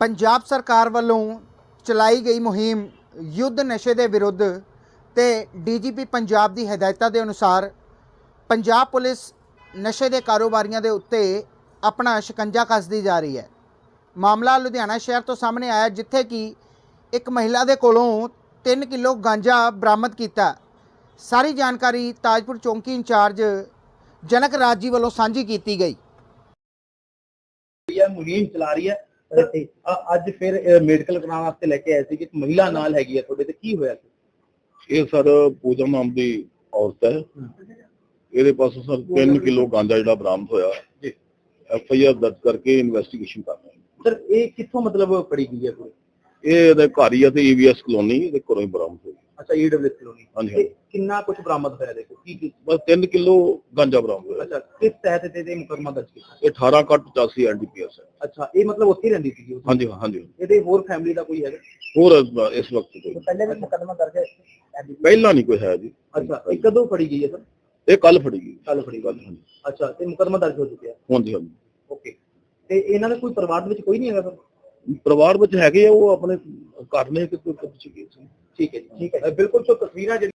ਪੰਜਾਬ ਸਰਕਾਰ ਵੱਲੋਂ ਚਲਾਈ ਗਈ ਮੁਹਿੰਮ ਯੁੱਧ ਨਸ਼ੇ ਦੇ ਵਿਰੁੱਧ ਤੇ ਡੀਜੀਪੀ ਪੰਜਾਬ ਦੀ ਹਦਾਇਤਾਂ ਦੇ ਅਨੁਸਾਰ ਪੰਜਾਬ ਪੁਲਿਸ ਨਸ਼ੇ ਦੇ ਕਾਰੋਬਾਰੀਆਂ ਦੇ ਉੱਤੇ ਆਪਣਾ ਸ਼ਿਕੰਜਾ ਕੱਸਦੀ ਜਾ ਰਹੀ ਹੈ। ਮਾਮਲਾ ਲੁਧਿਆਣਾ ਸ਼ਹਿਰ ਤੋਂ ਸਾਹਮਣੇ ਆਇਆ ਜਿੱਥੇ ਕਿ ਇੱਕ ਮਹਿਲਾ ਦੇ ਕੋਲੋਂ 3 ਕਿਲੋ ਗਾਂਜਾ ਬਰਾਮਦ ਕੀਤਾ। ਸਾਰੀ ਜਾਣਕਾਰੀ ਤਾਜਪੁਰ ਚੌਂਕੀ ਇੰਚਾਰਜ ਜਨਕ ਰਾਜ ਜੀ ਵੱਲੋਂ ਸਾਂਝੀ ਕੀਤੀ ਗਈ। ਇਹ ਮੁਹਿੰਮ ਚਲਾ ਰਹੀ ਹੈ। ਤੇ ਅੱਜ ਫਿਰ ਮੈਡੀਕਲ ਕਰਾਉਣ ਵਾਸਤੇ ਲੈ ਕੇ ਆਏ ਸੀ ਕਿ ਇੱਕ ਮਹਿਲਾ ਨਾਲ ਹੈਗੀ ਹੈ ਤੁਹਾਡੇ ਤੇ ਕੀ ਹੋਇਆ ਸੀ? ਇਹ ਸਰ ਪੂਜਾ ਨਾਮ ਦੀ ਔਰਤ ਹੈ। ਇਹਦੇ ਪਾਸੋਂ ਸਰ 3 ਕਿਲੋ ਗਾਂਜਾ ਜਿਹੜਾ ਬਰਾਮਦ ਹੋਇਆ। ਜੀ। ਐਫ ਆਈ ਆਰ ਦਰਜ ਕਰਕੇ ਇਨਵੈਸਟੀਗੇਸ਼ਨ ਕਰ ਰਹੇ ਸਰ ਇਹ ਕਿੱਥੋਂ ਮਤਲਬ ਫੜੀ ਗਈ ਹੈ ਕੋਈ? ਇਹ ਇਹਦੇ ਘਰ ਹੀ ਆ ਤੇ ਈਵੀਐਸ ਕਲੋਨੀ ਇਹਦੇ ਘਰੋਂ ਹੀ ਬਰਾਮਦ ਹੋਈ। ਅੱਛਾ ਈਡਬਲਯੂ ਕਲੋਨੀ ਹਾਂਜੀ, ਤੇ ਕਿੰਨਾ ਕੁਝ ਬਰਾਮਦ ਹੋਇਆ ਦੇਖੋ? ਕੀ ਕੀ ਬਸ 3 ਕਿਲੋ ਗਾਂਜਾ ਬਰਾਮਦ ਹੋਇਆ। ਅੱਛਾ ਕਿਸ ਤਹਿਤ ਤੇ ਤੇ ਮੁਕਰਮਾ ਦਰਜ ਕੀਤਾ? ਇਹ 18 ਕੱਟ 85 ਐਨਡੀਪੀਐਸ ਹੈ। ਅੱਛਾ ਇਹ ਮਤਲਬ ਉੱਥੇ ਹੀ ਰਹਿੰਦੀ ਸੀ ਹਾਂਜੀ ਹਾਂਜੀ। ਇਹਦੇ ਹੋਰ ਫੈਮਿਲੀ ਦਾ ਕੋਈ ਹੈਗਾ? ਹੋਰ ਇਸ- ਇਸ ਵਕਤ ਕੋਈ ਪਹਿਲੇ ਵੀ ਮੁਕਦਮਾ ਦਰਜ ਹੈ। ਪਹਿਲਾਂ ਨਹੀਂ ਕੋਈ ਹੈ ਜੀ। ਅੱਛਾ ਇਹ ਕਦੋਂ ਫੜੀ ਗਈ ਹੈ ਸਰ? ਇਹ ਕੱਲ ਫੜੀ ਗਈ। ਕੱਲ ਫੜੀ ਕੱਲ ਗਈ ਹਾਂਜੀ। ਅੱਛਾ ਤੇ ਮੁਕਦਮਾ ਦਰਜ ਹੋ ਚੁੱਕਿਆ। ਹਾਂਜੀ ਹਾਂਜੀ। ਓਕੇ। ਤੇ ਇਹਨਾਂ ਦੇ ਕੋਈ ਪਰਿਵਾਰ ਦੇ ਵਿੱਚ ਕੋਈ ਨਹੀਂ ਹੈਗਾ ਸਰ? ਪਰਿਵਾਰ ਵਿੱਚ ਹੈਗੇ ਆ ਉਹ ਆਪਣੇ ਘਰ ਨੇ ਕਿ ਕੋਈ ਕੁਝ ਸੀ? ਠੀਕ ਹੈ ਜੀ ਠੀਕ ਹੈ ਬਿਲਕੁਲ ਸੋ ਤਸਵੀਰਾਂ ਜਿਹੜੀਆਂ